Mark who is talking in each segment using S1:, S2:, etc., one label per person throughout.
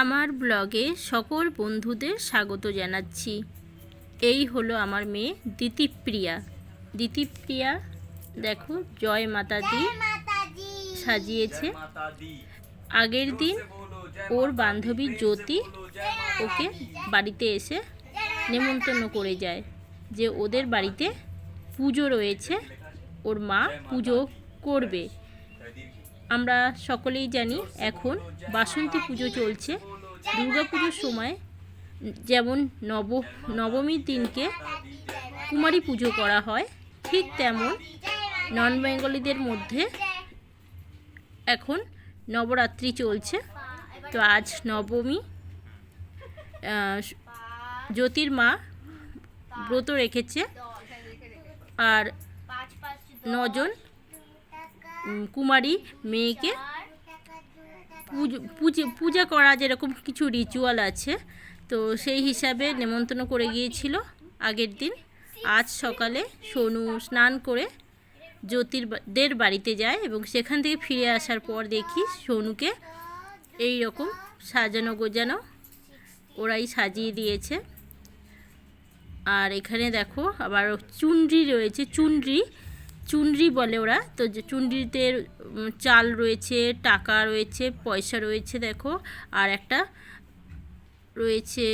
S1: আমার ব্লগে সকল বন্ধুদের স্বাগত জানাচ্ছি। এই হলো আমার মেয়ে দিতিপ্রিয়া। দিতিপ্রিয়া দেখো জয় মাতা দি সাজিয়েছে। আগের দিন ওর বান্ধবী জ্যোতি ওকে বাড়িতে এসে নেমন্তন্ন করে যায় যে ওদের বাড়িতে পুজো রয়েছে। ওর মা পুজো করবে। আমরা সকলেই জানি এখন বাসন্তী পুজো চলছে। দুর্গা পুজোর সময় যেমন নব, নবমীর দিনকে কুমারী পুজো করা হয়, ঠিক তেমন নন বেঙ্গলিদের মধ্যে এখন নবরাত্রি চলছে। তো আজ নবমী জ্যোতির মা ব্রত রেখেছে। আর নজন কুমারী মেয়েকে পুজো পুজো করা যেরকম কিছু রিচুয়াল আছে, তো সেই হিসাবে নেমন্তন্ন করে গিয়েছিল আগের দিন। আজ সকালে সোনু স্নান করে জ্যোতির দের বাড়িতে যায় এবং সেখান থেকে ফিরে আসার পর দেখি সোনুকে এই রকম সাজানো গোজানো ওরাই সাজিয়ে দিয়েছে। আর এখানে দেখো আবার চুনরি রয়েছে, চুনরি চুনরি বলে ওরা। তো যে চুনরিতে চাল রয়েছে, টাকা রয়েছে, পয়সা রয়েছে দেখো। আর একটা রয়েছে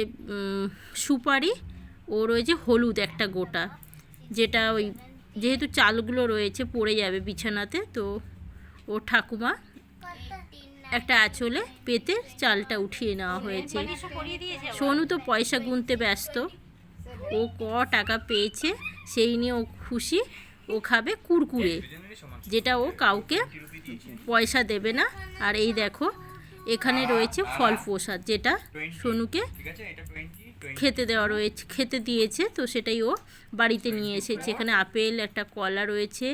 S1: সুপারি। ও রয়েছে হলুদ একটা গোটা, যেটা ওই যেহেতু চালগুলো রয়েছে পড়ে যাবে বিছানাতে, তো ও ঠাকুমা একটা আঁচলে পেতে চালটা উঠিয়ে নেওয়া হয়েছে। সোনু তো পয়সা গুনতে ব্যস্ত। ও ক টাকা পেয়েছে, সেই নিয়ে ও খুশি। ও খাবে কুরকুরে, যেটা ও কাউকে পয়সা দেবে না। আর এই দেখো, এখানে রয়েছে ফল প্রসাদ, যেটা সোনুকে খেতে দেওয়া রয়েছে, খেতে দিয়েছে, তো সেটাই ও বাড়িতে নিয়ে এসেছে। এখানে আপেল, একটা কলা রয়েছে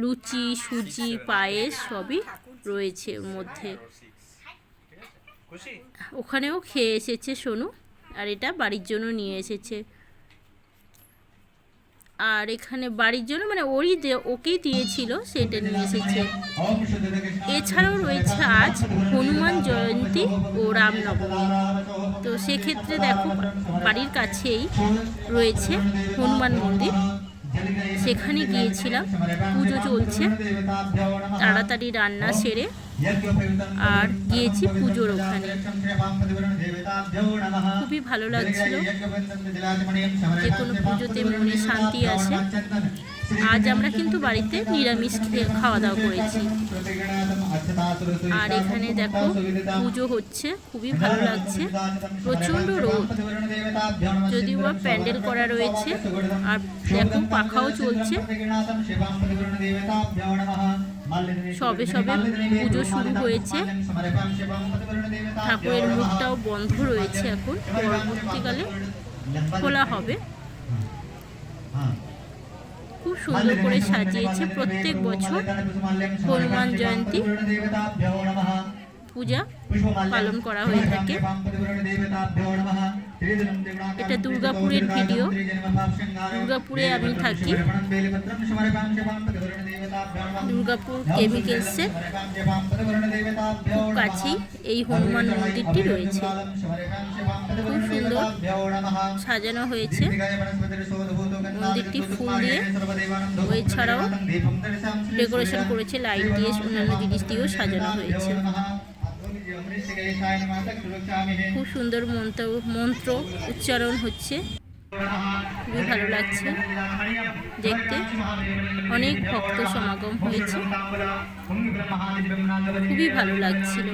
S1: লুচি, সুজি, পায়েস সবই রয়েছে ওর মধ্যে। ওখানেও খেয়ে এসেছে সোনু, আর এটা বাড়ির জন্য নিয়ে এসেছে। আর এখানে বাড়ির জন্য মানে ওরই ওকেই দিয়েছিল সেটা নিয়ে এসেছে। এছাড়াও রয়েছে আজ হনুমান জয়ন্তী ও রামনবমী। তো সেক্ষেত্রে দেখো, বাড়ির কাছেই রয়েছে হনুমান মন্দির। সেখানে গিয়েছিলাম, পুজো চলছে। তাড়াতাড়ি রান্না সেরে আর গিয়েছি পুজোর ওখানে। খুবই ভালো লাগছিল। যে কোনো পুজোতে মনে শান্তি আসে আজ আমরা কিন্তু বাড়িতে নিরামিষ খাওয়া দাওয়া করেছি। আর এখানে দেখো, পুজো হচ্ছে। খুবই ভালো লাগছে। প্রচণ্ড রোদ। যদিও বা প্যান্ডেল করা রয়েছে। আর দেখো, পাখাও চলছে। সবে সবে পুজো শুরু হয়েছে। ঠাকুরের মুখটাও বন্ধ রয়েছে এখন। পরবর্তীকালে খোলা হবে। খুব সুন্দর করে সাজিয়েছে প্রত্যেক বছর হনুমান জয়ন্তী। পূজা পালন করা হয়ে থাকে। এটা দুর্গাপুরের ভিডিও। দুর্গাপুরে আমি থাকি। দুর্গাপুর কেমিক্যালসের খুব কাছেই এই হনুমান মন্দিরটি রয়েছে। খুব সুন্দর সাজানো হয়েছে। মন্দিরটি ফুল দিয়ে। ওই ছাড়াও ডেকোরেশন করেছে, লাইট দিয়ে অন্যান্য জিনিস দিয়েও সাজানো হয়েছে। খুব সুন্দর মন্ত্র মন্ত্র উচ্চারণ হচ্ছে। খুবই ভালো লাগছে। দেখতে অনেক ভক্ত সমাগম হয়েছে। খুবই ভালো লাগছিল।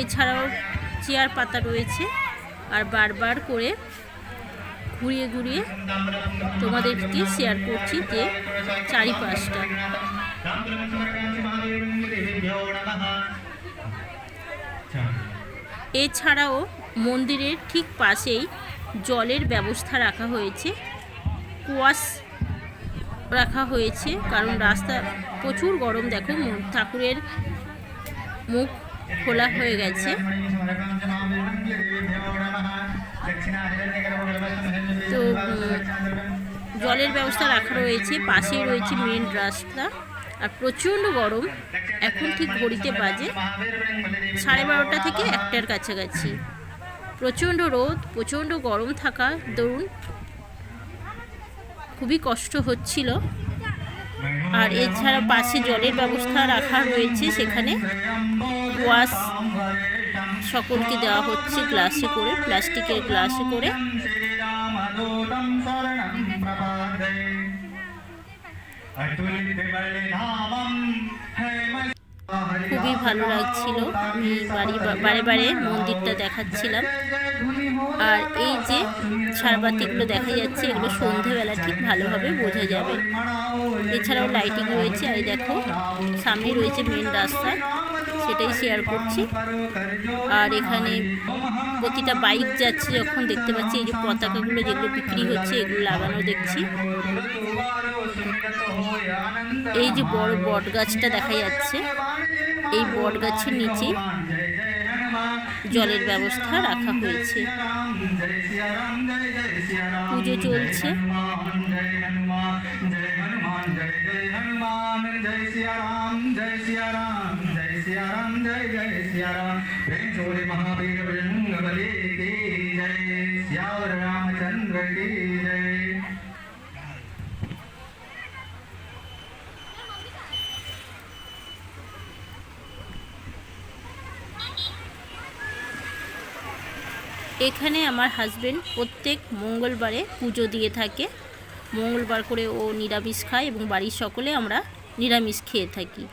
S1: এছাড়াও চেয়ার পাতা রয়েছে আর বারবার করে ঘুরিয়ে ঘুরিয়ে তোমাদেরকে শেয়ার করছি যে চারিপাশটা। এছাড়াও মন্দিরের ঠিক পাশেই জলের ব্যবস্থা রাখা হয়েছে, কুয়াশ রাখা হয়েছে, কারণ রাস্তা, প্রচুর গরম দেখো ঠাকুরের মুখ খোলা হয়ে গেছে। তো জলের ব্যবস্থা রাখা রয়েছে, পাশেই রয়েছে মেন রাস্তা। আর প্রচণ্ড গরম। এখন ঠিক ঘড়িতে বাজে সাড়ে বারোটা থেকে একটার কাছাকাছি। প্রচণ্ড রোদ, প্রচণ্ড গরম থাকা দরুন খুবই কষ্ট হচ্ছিল। আর এছাড়া পাশে জলের ব্যবস্থা রাখা রয়েছে, সেখানে ওয়াশ সকলকে দেওয়া হচ্ছে গ্লাসে করে, প্লাস্টিকের গ্লাসে করে। খুবই ভালো লাগছিল। আমি বাড়ি বারে বারে মন্দিরটা দেখাচ্ছিলাম। আর এই যে সারবাতিগুলো দেখা যাচ্ছে, এগুলো সন্ধেবেলা ঠিক ভালোভাবে বোঝা যাবে। এছাড়াও লাইটিং রয়েছে, আর দেখো, সামনে রয়েছে মেন রাস্তা। সেটাই শেয়ার করছি। আর এখানে প্রতিটা বাইক যাচ্ছে, যখন দেখতে পাচ্ছি, এই যে পতাকাগুলো যেগুলো বিক্রি হচ্ছে, এগুলো লাগানো দেখছি। এই যে বড় বট গাছটা দেখা যাচ্ছে এই বট গাছের নিচে জলের ব্যবস্থা রাখা হয়েছে পুজো চলছে
S2: মহাবীর জয় শ্যাও রামচন্দ্র
S1: এখানে আমার হাজবেন্ড প্রত্যেক মঙ্গলবারে পুজো দিয়ে থাকে। মঙ্গলবার করে ও নিরামিষ খায় এবং বাড়ির সকলে আমরা নিরামিষ খেয়ে থাকি।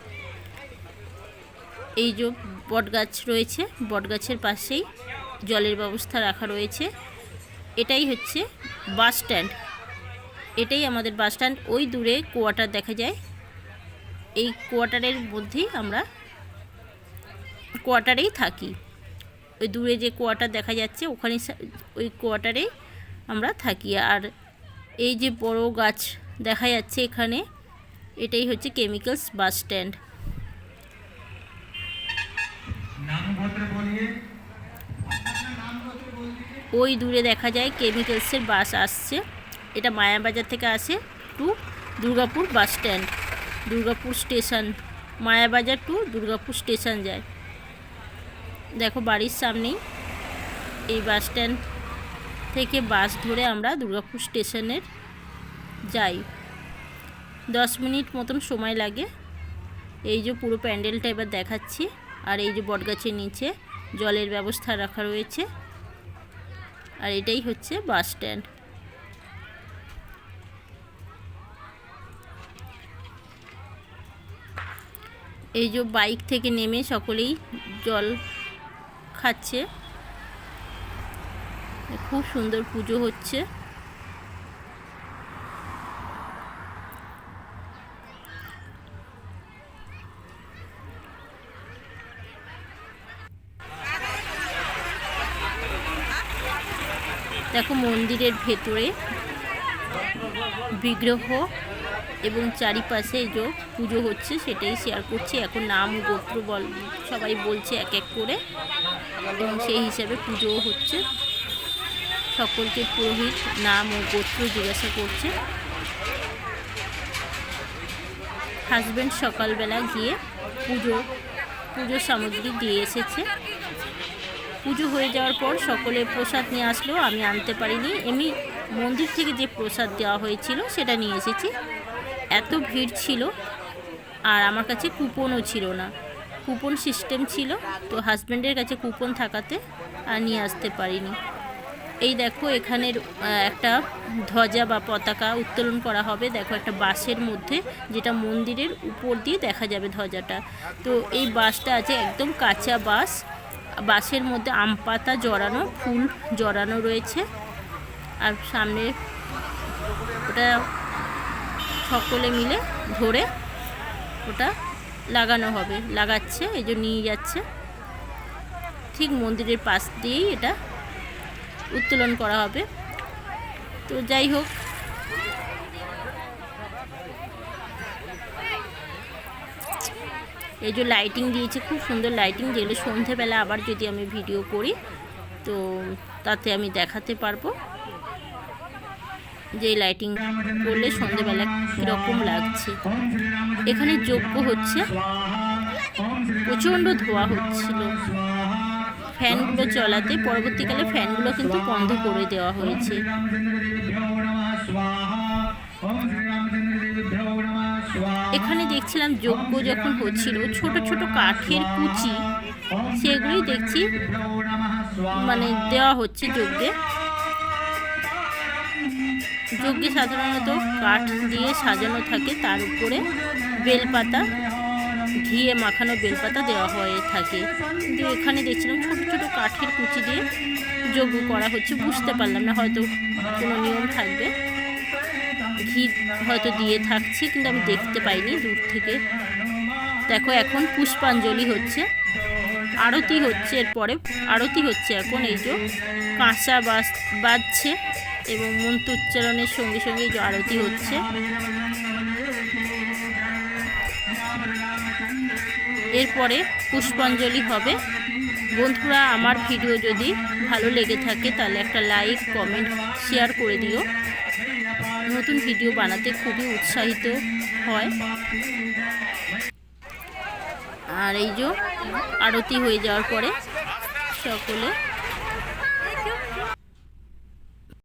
S1: এই যে বটগাছ রয়েছে, বটগাছের পাশেই জলের ব্যবস্থা রাখা রয়েছে। এটাই হচ্ছে বাস স্ট্যান্ড এটাই আমাদের বাস স্ট্যান্ড ওই দূরে কোয়ার্টার দেখা যায়। এই কোয়ার্টারের মধ্যেই আমরা কোয়ার্টারেই থাকি। ওই দূরে যে কোয়ার্টার দেখা যাচ্ছে, ওখানে ওই কোয়াটারে আমরা থাকি। আর এই যে বড় গাছ দেখা যাচ্ছে এখানে, এটাই হচ্ছে কেমিক্যালস বাস স্ট্যান্ড। ওই দূরে দেখা যায় কেমিক্যালসের বাস আসছে। এটা মায়াবাজার থেকে আসে to Durgapur bus stand. Durgapur station Mayabazar to Durgapur station যায়। দেখো বাড়ির সামনেই এই বাস স্ট্যান্ড থেকে বাস ধরে আমরা দুর্গাপুর স্টেশনের যাই। দশ মিনিট মতন সময় লাগে। এই যে পুরো প্যান্ডেলটা এবার দেখাচ্ছি। আর এই যে বটগাছের নিচে জলের ব্যবস্থা রাখা রয়েছে। আর এটাই হচ্ছে বাস স্ট্যান্ড। এই যে বাইক থেকে নেমে সকলেই জল খাচ্ছে। খুব সুন্দর পুজো হচ্ছে। দেখো মন্দিরের ভেতরে বিগ্রহ। এবং চারিপাশে যে পুজো হচ্ছে সেটাই শেয়ার করছি। এখন নাম, গোত্র বল, সবাই বলছে এক এক করে। এবং সেই হিসাবে পুজোও হচ্ছে। সকলকে পুরোহিত, নাম ও গোত্র জিজ্ঞাসা করছে। হাজব্যান্ড সকালবেলা গিয়ে পুজো পুজোর সামগ্রী দিয়ে এসেছে। পুজো হয়ে যাওয়ার পর সকলে প্রসাদ নিয়ে আসলেও আমি আনতে পারিনি। এমনি মন্দির থেকে যে প্রসাদ দেওয়া হয়েছিল সেটা নিয়ে এসেছি। এত ভিড় ছিল আর আমার কাছে কুপনও ছিল না। কুপন সিস্টেম ছিল, তো হাজব্যান্ডের কাছে কুপন থাকাতে আর নিয়ে আসতে পারিনি। এই দেখো এখানের একটা ধ্বজা বা পতাকা উত্তোলন করা হবে। দেখো একটা বাসের মধ্যে যেটা মন্দিরের উপর দিয়ে দেখা যাবে ধ্বজাটা। তো এই বাসটা আছে একদম কাঁচা বাস বাসের মধ্যে আম পাতা জড়ানো, ফুল জড়ানো রয়েছে। আর সামনে ওটা সকলে মিলে ধরে ওটা লাগানো হবে, লাগাচ্ছে, এই যে নিয়ে যাচ্ছে। ঠিক মন্দিরের পাশ দিয়েই এটা উত্তোলন করা হবে। তো যাই হোক। এই যে লাইটিং দিয়েছে, খুব সুন্দর লাইটিং যেগুলো সন্ধেবেলা আবার যদি আমি ভিডিও করি, তো তাতে আমি দেখাতে পারব যে লাইটিং করলে সন্ধেবেলা কীরকম লাগছে।
S2: এখানে যজ্ঞ হচ্ছে। প্রচণ্ড ধোয়া হচ্ছিল। ফ্যানগুলো চলাতে পরবর্তীকালে ফ্যানগুলো কিন্তু বন্ধ করে দেওয়া হয়েছে। এখানে দেখছিলাম যজ্ঞ যখন হচ্ছিল, ছোট ছোট কাঠের কুচি, সেগুলোই দেখছি মানে দেওয়া হচ্ছে যজ্ঞে। যজ্ঞে সাধারণত কাঠ দিয়ে সাজানো থাকে, তার উপরে বেলপাতা, ঘিয়ে মাখানো বেলপাতা দেওয়া হয়ে থাকে। কিন্তু এখানে দেখছিলাম ছোট ছোট কাঠের কুচি দিয়ে যজ্ঞ করা হচ্ছে, বুঝতে পারলাম না হয়তো কোনো নিয়ম থাকবে। ঘি হয়তো দিয়ে থাকছে, কিন্তু আমি দেখতে পাইনি দূর থেকে। দেখো, এখন পুষ্পাঞ্জলি হচ্ছে, আরতি হচ্ছে, এরপরে আরতি হচ্ছে এখন, এই যে কাঁচা বাজ বাজছে। এবং মন্ত্র উচ্চারণের সঙ্গে সঙ্গে আরতি হচ্ছে। এরপরে পুষ্পাঞ্জলি হবে। বন্ধুরা, আমার ভিডিও যদি ভালো লেগে থাকে, তাহলে একটা লাইক, কমেন্ট, শেয়ার করে দিও। নতুন ভিডিও বানাতে খুবই উৎসাহিত হয়। আর এই যে আরতি হয়ে যাওয়ার পরে সকলে